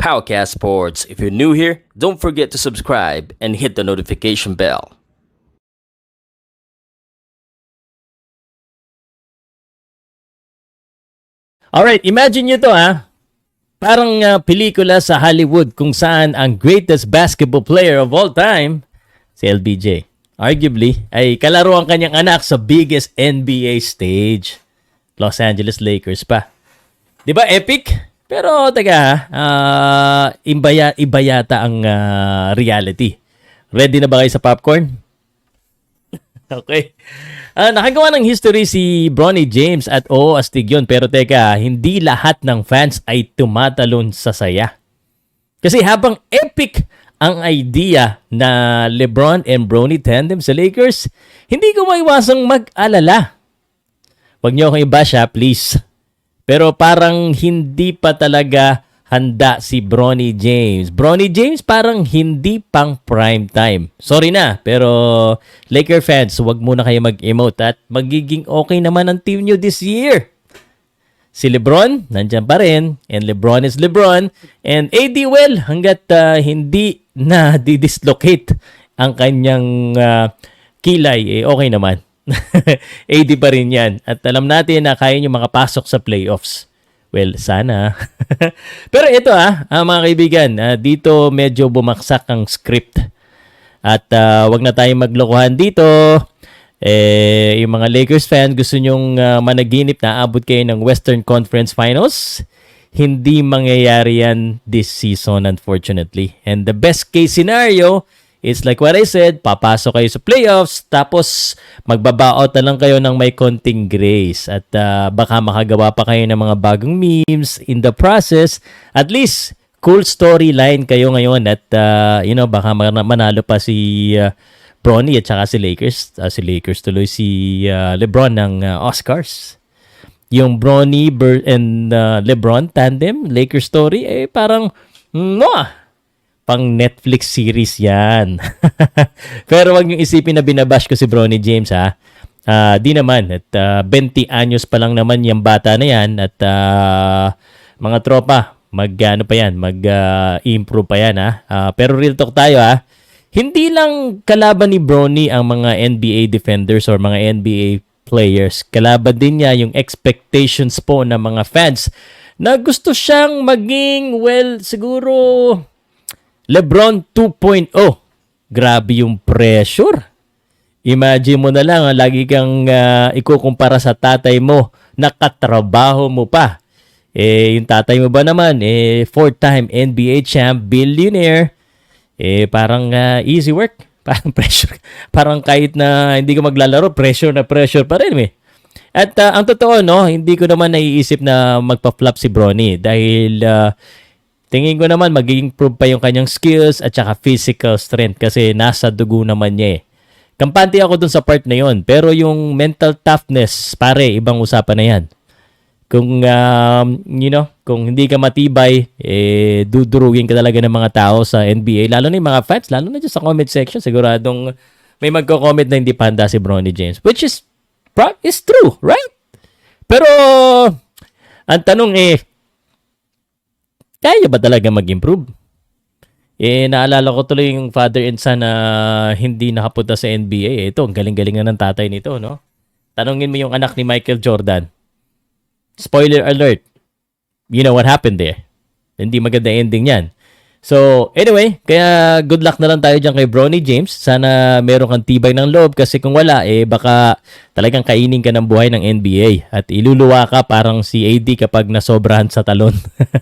Powercast Sports. If you're new here, don't forget to subscribe and hit the notification bell. Alright, imagine nyo to ha. Parang ah, pelikula sa Hollywood kung saan ang greatest basketball player of all time, si LBJ, arguably, ay kalaro ang kanyang anak sa biggest NBA stage. Los Angeles Lakers pa. Di ba epic? Pero teka ah, iba, iba yata ang ah, reality. Ready na ba kayo sa popcorn? Okay. Ah, nakagawa ng history si Bronny James at oo, astig yun. Pero teka, hindi lahat ng fans ay tumatalon sa saya. Kasi habang epic ang idea na LeBron and Bronny tandem sa Lakers, hindi ko maiwasang mag-alala. Huwag niyo akong i-bash ha, please. Pero parang hindi pa talaga handa si Bronny James. Bronny James parang hindi pang prime time. Sorry na, pero Laker fans, huwag muna kayo mag-emote at magiging okay naman ang team nyo this year. Si LeBron, nandyan pa rin. And LeBron is LeBron. And AD well, hanggat ah, hindi na didislocate ang kanyang ah, kilay, eh, okay naman. AD pa rin yan. At alam natin na kaya nyo makapasok sa playoffs. Well, sana. Pero ito ah, ah, mga kaibigan, ah, dito medyo bumaksak ang script. At ah, wag na tayong maglokohan dito. Eh, yung mga Lakers fan, gusto nyong ah, managinip na abot kayo ng Western Conference Finals. Hindi mangyayari yan this season, unfortunately. And the best case scenario is like what I said, papasok kayo sa playoffs, tapos magbabaot na lang kayo ng may konting grace. At ah, baka makagawa pa kayo ng mga bagong memes in the process. At least, cool storyline kayo ngayon at uh, you know baka man- manalo pa si uh, Bronny at saka si Lakers uh, si Lakers tuloy si uh, LeBron ng uh, Oscars yung Bronny and uh, LeBron tandem Lakers story eh parang mwah, pang Netflix series yan. Pero wag yung isipin na binabash ko si Bronny James ha? Ah, di naman. At uh, 20 anyos pa lang naman yung bata na yan at ah, mga tropa mag ano pa yan mag ah, improve pa yan ha? Ah, pero real talk tayo ha? Hindi lang kalaban ni Bronny ang mga NBA defenders or mga NBA players. Kalaban din niya yung expectations po ng mga fans na gusto siyang maging well siguro LeBron 2.0 grabe yung pressure Imagine mo na lang, ah, lagi kang ah, ikukumpara sa tatay mo, nakatrabaho mo pa. Eh, yung tatay mo ba naman, eh, four-time NBA champ, billionaire, eh, parang ah, easy work. Parang pressure. Parang kahit na hindi ka maglalaro, pressure na pressure pa rin eh. At ah, ang totoo, no, hindi ko naman naiisip na magpa-flop si Bronny dahil ah, tingin ko naman magiging prove pa yung kanyang skills at saka physical strength kasi nasa dugo naman niya eh. Kampante ako dun sa part na yon. Pero yung mental toughness, pare, ibang usapan na yan. Kung, um, you know, kung hindi ka matibay, eh, dudurugin ka talaga ng mga tao sa NBA. Lalo na yung mga fans, lalo na dyan sa comment section. Siguradong may magko-comment na hindi panda si Bronny James. Which is, is true, right? Pero, ang tanong eh, kaya ba talaga mag-improve? Eh, naalala ko tuloy yung father and son na hindi nakapunta sa NBA. Eh, Ito, ang galing-galing na ng tatay nito, no? Tanungin mo yung anak ni Michael Jordan. Spoiler alert. You know what happened there. Hindi maganda ending yan. So, anyway, kaya good luck na lang tayo dyan kay Bronny James. Sana meron kang tibay ng loob kasi kung wala, eh baka talagang kainin ka ng buhay ng NBA at iluluwa ka parang si AD kapag nasobrahan sa talon.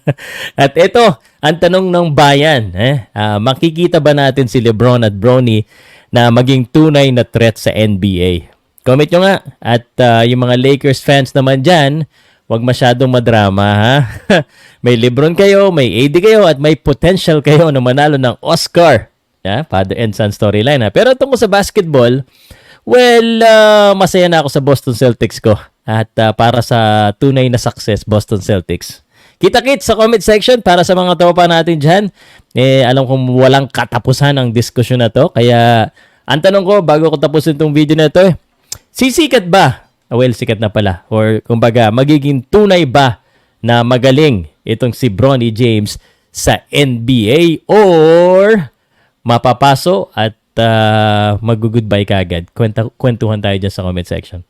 at ito, ang tanong ng bayan, eh, ah, makikita ba natin si LeBron at Bronny na maging tunay na threat sa NBA? Comment nyo nga. At ah, yung mga Lakers fans naman dyan, Huwag masyadong madrama ha. may Lebron kayo, may AD kayo at may potential kayo na manalo ng Oscar. Yeah, father and son storyline ha. Pero tungkol sa basketball, well, ah, masaya na ako sa Boston Celtics ko. At ah, para sa tunay na success, Boston Celtics. Kita-kits sa comment section para sa mga tropa natin dyan. Eh, alam kong walang katapusan ang diskusyon na to. Kaya, ang tanong ko, bago ko tapusin tong video na to, eh, sisikat ba well, sikat na pala. Or kumbaga, magiging tunay ba na magaling itong si Bronny James sa NBA or mapapaso at uh, mag-goodbye ka? Kwenta, kwentuhan tayo dyan sa comment section.